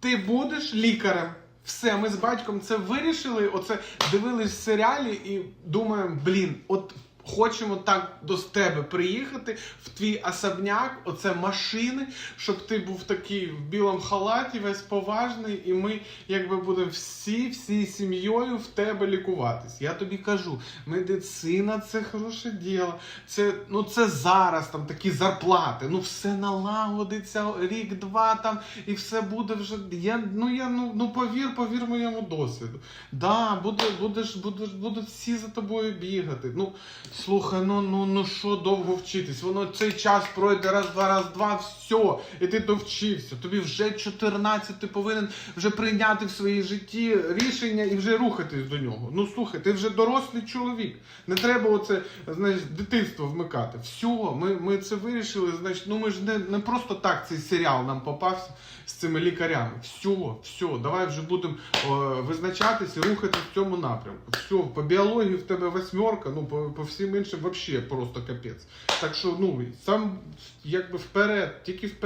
Ти будеш лікарем. Все, ми з батьком це вирішили. Оце дивились в серіалі і думаємо, блін, от хочемо так до тебе приїхати в твій особняк, оце машини, щоб ти був такий в білому халаті, весь поважний, і ми якби будемо всі, всі сім'єю в тебе лікуватись. Я тобі кажу, медицина це хороше діло. Це ну це зараз там такі зарплати. Ну все налагодиться рік-два там, і все буде вже. Я ну я ну, ну повір, повір моєму досвіду. Да, буде, будеш, будеш, будуть всі за тобою бігати. Ну слухай, ну ну ну що довго вчитись? Воно цей час пройде раз, два, раз, два, все, і ти довчився. Тобі вже 14, ти повинен вже прийняти в своїй житті рішення і вже рухатись до нього. Ну слухай, ти вже дорослий чоловік. Не треба оце, знаєш, дитинство вмикати. Все, ми, ми це вирішили. Значить, ну ми ж не, не просто так цей серіал нам попався з цими лікарями. Все, все, давай вже будемо визначатись і рухатись в цьому напрямку. Все, по біології в тебе восьмерка, ну по, по всім іншим взагалі просто капець. Так що, ну, сам якби вперед, тільки вперед.